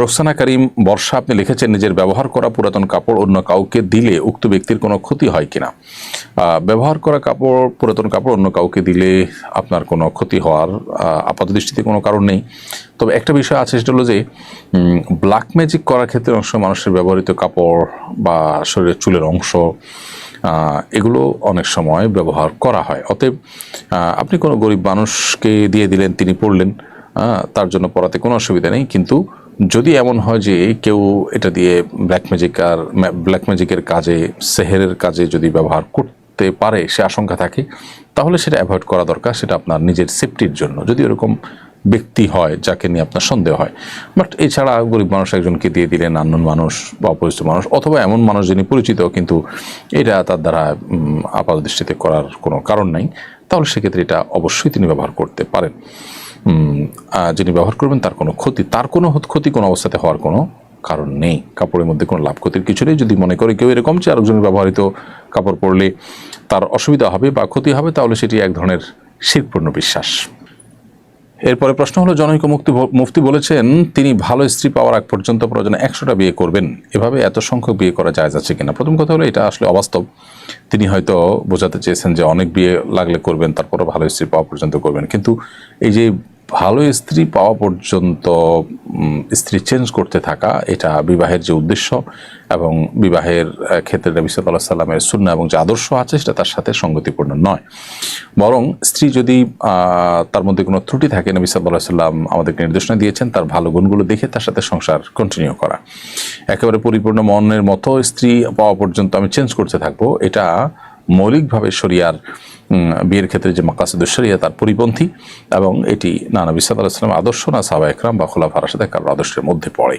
রোকসানা করিম বর্ষা, আপনি লিখেছেন নিজের ব্যবহার করা পুরাতন কাপড় অন্য কাউকে দিলে উক্ত ব্যক্তির কোনো ক্ষতি হয় কিনা? ব্যবহার করা কাপড়, পুরাতন কাপড় অন্য কাউকে দিলে আপনার কোনো ক্ষতি হওয়ার আপাত দৃষ্টিতে কোনো কারণ নেই। তবে একটা বিষয় আছে, সেটা হলো যে ব্ল্যাক ম্যাজিক করার ক্ষেত্রে অংশ মানুষের ব্যবহৃত কাপড় বা শরীরের চুলের অংশ এগুলো অনেক সময় ব্যবহার করা হয়। অতএব আপনি কোনো গরিব মানুষকে দিয়ে দিলেন, তিনি পড়লেন তার জন্য পড়াতে কোনো অসুবিধা নেই, কিন্তু যদি এমন হয় যে কেউ এটা দিয়ে ব্ল্যাক ম্যাজিক আর ব্ল্যাক ম্যাজিকের কাজে, সেহেরের কাজে যদি ব্যবহার করতে পারে, সে আশঙ্কা থাকে, তাহলে সেটা অ্যাভয়েড করা দরকার, সেটা আপনার নিজের সেফটির জন্য। যদি এরকম ব্যক্তি হয়, যাকে নিয়ে আপনার সন্দেহ হয়। বাট এছাড়া গরিব মানুষ একজনকে দিয়ে দিলেন আননোন মানুষ বা অপরিচিত মানুষ, অথবা এমন মানুষ যিনি পরিচিত, কিন্তু এটা তার দ্বারা আপাত দৃষ্টিতে করার কোনো কারণ নাই, তাহলে সেক্ষেত্রে এটা অবশ্যই তিনি ব্যবহার করতে পারেন। যিনি ব্যবহার করবেন তার কোনো ক্ষতি, তার কোনো ক্ষতি কোনো অবস্থাতে হওয়ার কোনো কারণ নেই। কাপড়ের মধ্যে কোনো লাভ ক্ষতির কিছু নেই। যদি মনে করে কেউ এরকম যে আরেকজনের ব্যবহৃত কাপড় পরলে তার অসুবিধা হবে বা ক্ষতি হবে, তাহলে সেটি এক ধরনের শিরপূর্ণ বিশ্বাস। এরপরে প্রশ্ন হলো, জনৈক মুক্তি মুফতি বলেছেন, তিনি ভালো স্ত্রী পাওয়ার আগ পর্যন্ত প্রয়োজনে একশোটা বিয়ে করবেন। এভাবে এত সংখ্যক বিয়ে করা যায় যাচ্ছে কিনা? প্রথম কথা হলো, এটা আসলে অবাস্তব। তিনি হয়তো বোঝাতে চেয়েছেন যে অনেক বিয়ে লাগলে করবেন তারপরে ভালো স্ত্রী পাওয়া পর্যন্ত করবেন। কিন্তু এই যে ভালো স্ত্রী পাওয়া পর্যন্ত স্ত্রী চেঞ্জ করতে থাকা, এটা বিবাহের যে উদ্দেশ্য এবং বিবাহের ক্ষেত্রে নবী সাল্লাহ সাল্লামের শূন্য এবং যে আদর্শ আছে, সেটা তার সাথে সঙ্গতিপূর্ণ নয়। বরং স্ত্রী যদি তার মধ্যে কোনো ত্রুটি থাকে, নবী সাল্লাহ সাল্লাম আমাদেরকে নির্দেশনা দিয়েছেন, তার ভালো গুণগুলো দেখে তার সাথে সংসার কন্টিনিউ করা। একেবারে পরিপূর্ণ মনের মতো স্ত্রী পাওয়া পর্যন্ত আমি চেঞ্জ করতে থাকব, এটা মৌলিকভাবে শরিয়ার বিয়ের ক্ষেত্রে যে মাকাসুদুর শরিয়া, তার পরিপন্থী এবং এটি নানা বিশ্বাদ আলাহিসাম আদর্শ না সাহবা একরাম বা খোলাফার সাথে কারোর আদর্শের মধ্যে পড়ে।